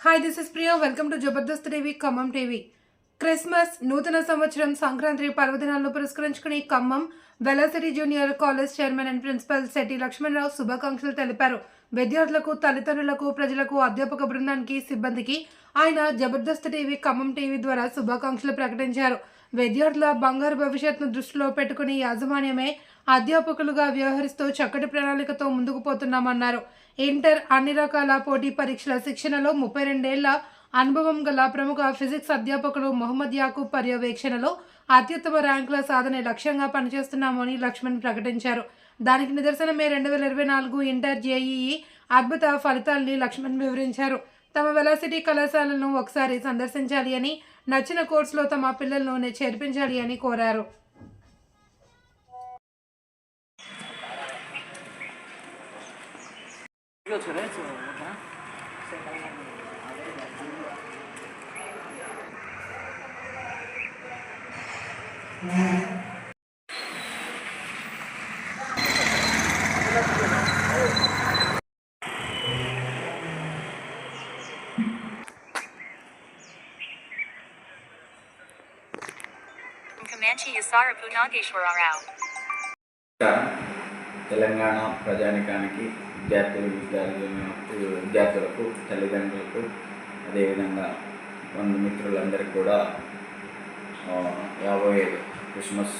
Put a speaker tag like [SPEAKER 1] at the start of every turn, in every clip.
[SPEAKER 1] Hi this is Priya welcome to Jabardasth TV Khammam TV Christmas నూతన సంవత్సరం సంక్రాంతి పర్వదినాలను పురస్కరించుకుని Khammam Velocity Junior College chairman and principal Shetty Lakshmanarao శుభాకాంక్షలు తెలిపారు. విద్యార్థులకు తల్లిదండ్రులకు ప్రజలకు అధ్యాపక బృందానికి సిబ్బందికి ఆయన జబర్దస్త్ టీవీ ఖమ్మం టీవీ ద్వారా శుభాకాంక్షలు ప్రకటించారు. విద్యార్థుల బంగారు భవిష్యత్తును దృష్టిలో పెట్టుకుని యాజమాన్యమే అధ్యాపకులుగా వ్యవహరిస్తూ చక్కటి ప్రణాళికతో ముందుకు పోతున్నామన్నారు. ఇంటర్ అన్ని రకాల పోటీ పరీక్షల శిక్షణలో ముప్పై రెండేళ్ళ అనుభవం గల ప్రముఖ ఫిజిక్స్ అధ్యాపకులు మొహమ్మద్ యాకూబ్ పర్యవేక్షణలో అత్యుత్తమ ర్యాంకుల సాధనే లక్ష్యంగా పనిచేస్తున్నామని లక్ష్మణ్ ప్రకటించారు. దానికి నిదర్శనమే రెండు వేల ఇరవై నాలుగు ఇంటర్ జేఈఈ అద్భుత ఫలితాల్ని లక్ష్మణ్ వివరించారు. తమ వెలాసిటీ కళాశాలను ఒకసారి సందర్శించాలి అని నచ్చిన కోర్సులో తమ పిల్లలను చేర్పించాలి అని కోరారు.
[SPEAKER 2] 이거 전화했어. 뭐다?
[SPEAKER 3] Comanche Yasarapu Nageshwararao.
[SPEAKER 4] తెలంగాణ ప్రజానికానికి విద్యార్థులు విద్యార్థులకు విద్యార్థులకు తల్లిదండ్రులకు అదేవిధంగా బంధుమిత్రులందరికీ కూడా ఆ, యాభై క్రిస్మస్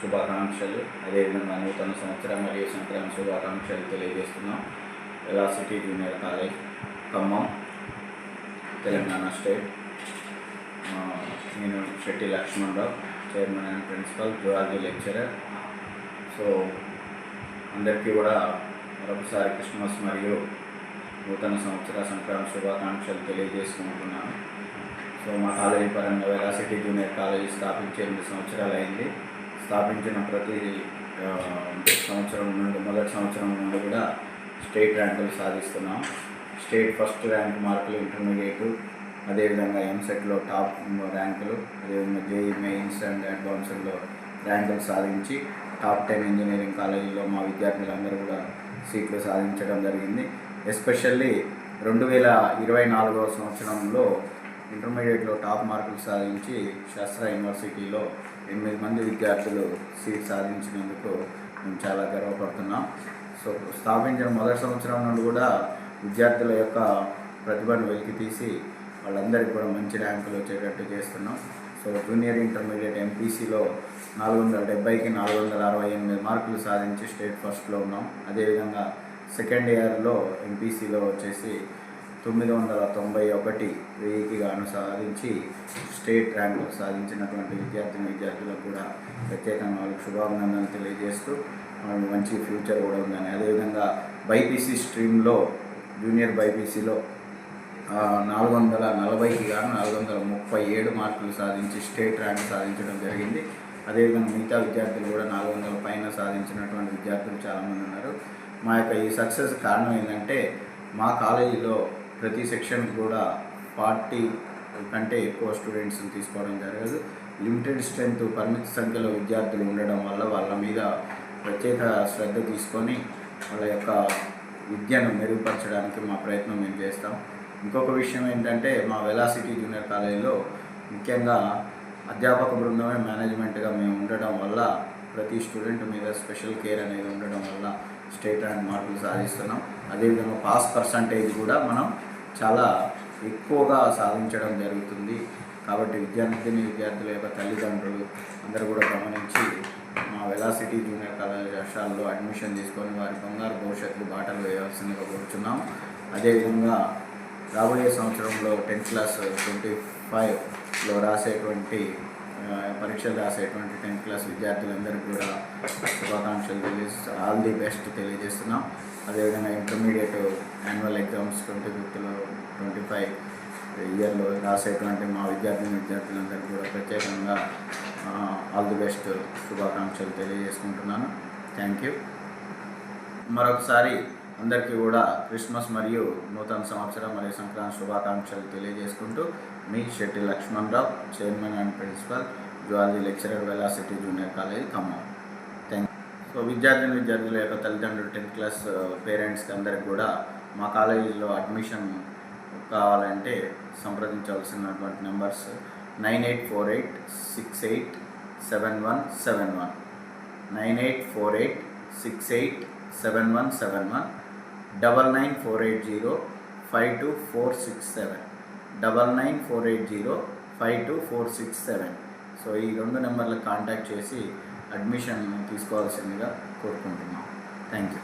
[SPEAKER 4] శుభాకాంక్షలు అదేవిధంగా నూతన సంవత్సరం మరియు సంక్రాంతి శుభాకాంక్షలు తెలియజేస్తున్నాం. Velocity Junior College Khammam Telangana state. నేను Shetty Lakshmanarao chairman and principal zoology lecturer. So అందరికీ కూడా మరొకసారి క్రిస్మస్ మరియు నూతన సంవత్సర సంక్రాంతి శుభాకాంక్షలు తెలియజేసుకుంటున్నాను. సో మా కాలేజీ పరంగా వెలాసిటీ జూనియర్ కాలేజీ స్థాపించి ఎనిమిది సంవత్సరాలు అయింది స్థాపించిన ప్రతి సంవత్సరం నుండి మొదటి సంవత్సరం నుండి కూడా స్టేట్ ర్యాంకులు సాధిస్తున్నాం. స్టేట్ ఫస్ట్ ర్యాంక్ మార్కులు ఇంటర్మీడియట్ అదేవిధంగా ఎంసెట్లో టాప్ ర్యాంకులు అదేవిధంగా జేఈ మెయిన్స్ అండ్ అడ్వాన్స్డ్లో ర్యాంకులు సాధించి టాప్ టెన్ ఇంజనీరింగ్ కాలేజీలో మా విద్యార్థులందరూ కూడా సీట్లు సాధించడం జరిగింది. ఎస్పెషల్లీ రెండు వేల ఇరవై నాలుగవ సంవత్సరంలో ఇంటర్మీడియట్లో టాప్ మార్కులు సాధించి శాస్త్ర యూనివర్సిటీలో ఎనిమిది మంది విద్యార్థులు సీట్ సాధించినందుకు మేము చాలా గర్వపడుతున్నాం. సో స్థాపించిన మొదటి సంవత్సరం నుండి కూడా విద్యార్థుల యొక్క ప్రతిభను వెలికి తీసి వాళ్ళందరికీ కూడా మంచి ర్యాంకులు వచ్చేటట్టు చేస్తున్నాం. సో జూనియర్ ఇంటర్మీడియట్ ఎంపీసీలో నాలుగు వందల డెబ్బైకి నాలుగు వందల అరవై ఎనిమిది మార్కులు సాధించి స్టేట్ ఫస్ట్లో ఉన్నాం. అదేవిధంగా సెకండ్ ఇయర్లో ఎంపీసీలో వచ్చేసి తొమ్మిది వందల తొంభై ఒకటి వెయ్యికి గాను సాధించి స్టేట్ ర్యాంకు సాధించినటువంటి విద్యార్థిని విద్యార్థులకు కూడా ప్రత్యేకంగా వాళ్ళకి శుభాభినందనలు తెలియజేస్తూ వాళ్ళకి మంచి ఫ్యూచర్ కూడా ఉందని. అదేవిధంగా బైపీసీ స్ట్రీమ్లో జూనియర్ బైపీసీలో నాలుగు వందల నలభైకి గాను నాలుగు వందల ముప్పై ఏడు మార్కులు సాధించి స్టేట్ ర్యాంక్ సాధించడం జరిగింది. అదేవిధంగా మిగతా విద్యార్థులు కూడా నాలుగు వందల పైన సాధించినటువంటి విద్యార్థులు చాలామంది ఉన్నారు. మా యొక్క ఈ సక్సెస్ కారణం ఏంటంటే మా కాలేజీలో ప్రతి సెక్షన్ కూడా ఫార్టీ కంటే ఎక్కువ స్టూడెంట్స్ని తీసుకోవడం జరగదు. లిమిటెడ్ స్ట్రెంత్ పరిమిత సంఖ్యలో విద్యార్థులు ఉండడం వల్ల వాళ్ళ మీద ప్రత్యేక శ్రద్ధ తీసుకొని వాళ్ళ యొక్క విద్యను మెరుగుపరచడానికి మా ప్రయత్నం మేము చేస్తాం. ఇంకొక విషయం ఏంటంటే మా వెలాసిటీ జూనియర్ కాలేజీలో ముఖ్యంగా అధ్యాపక బృందమే మేనేజ్మెంట్గా మేము ఉండడం వల్ల ప్రతి స్టూడెంట్ మీద స్పెషల్ కేర్ అనేది ఉండడం వల్ల స్టేట్ ర్యాంక్ మార్కులు సాధిస్తున్నాం. అదేవిధంగా పాస్ పర్సంటేజ్ కూడా మనం చాలా ఎక్కువగా సాధించడం జరుగుతుంది. కాబట్టి విద్యార్థిని విద్యార్థుల యొక్క తల్లిదండ్రులు అందరూ కూడా గమనించి మా వెలాసిటీ జూనియర్ కళాశాలలో అడ్మిషన్ తీసుకొని వారి బంగారు భవిష్యత్తు బాటలు వేయాల్సిందిగా కోరుచున్నాం. అదేవిధంగా రాబోయే సంవత్సరంలో టెన్త్ క్లాస్ ట్వంటీ ఫైవ్ లో రాసేటువంటి పరీక్షలు రాసేటువంటి టెన్త్ క్లాస్ విద్యార్థులందరికీ కూడా శుభాకాంక్షలు తెలియజేస్తూ ఆల్ ది బెస్ట్ తెలియజేస్తున్నాం. అదేవిధంగా ఇంటర్మీడియట్ యాన్యువల్ ఎగ్జామ్స్ ట్వంటీ ఫిఫ్త్లో ట్వంటీ ఫైవ్ ఇయర్లో రాసేటువంటి మా విద్యార్థి విద్యార్థులందరికీ కూడా ప్రత్యేకంగా ఆల్ ది బెస్ట్ శుభాకాంక్షలు తెలియజేసుకుంటున్నాను. Thank you. మరొకసారి అందరికీ కూడా క్రిస్మస్ మరియు నూతన సంవత్సరం మరియు సంక్రాంతి శుభాకాంక్షలు తెలియజేసుకుంటూ మీ Shetty Lakshman Rao chairman and principal zoology lecturer Velocity Junior College Khammam. Thank so విద్యార్థిని విద్యార్థుల యొక్క తల్లిదండ్రులు టెన్త్ క్లాస్ uh, పేరెంట్స్కి అందరికి కూడా మా కాలేజీలో అడ్మిషన్ కావాలంటే సంప్రదించవలసినటువంటి numbers nine eight four eight six eight seven one seven one. Nine eight four eight six eight seven one seven one. Double nine four eight zero five two four six seven. Double nine four eight zero five two four six seven. So ఈ రెండు నెంబర్లకు contact చేసి admission తీసుకోవాల్సిందిగా కోరుకుంటున్నాం. Thank you.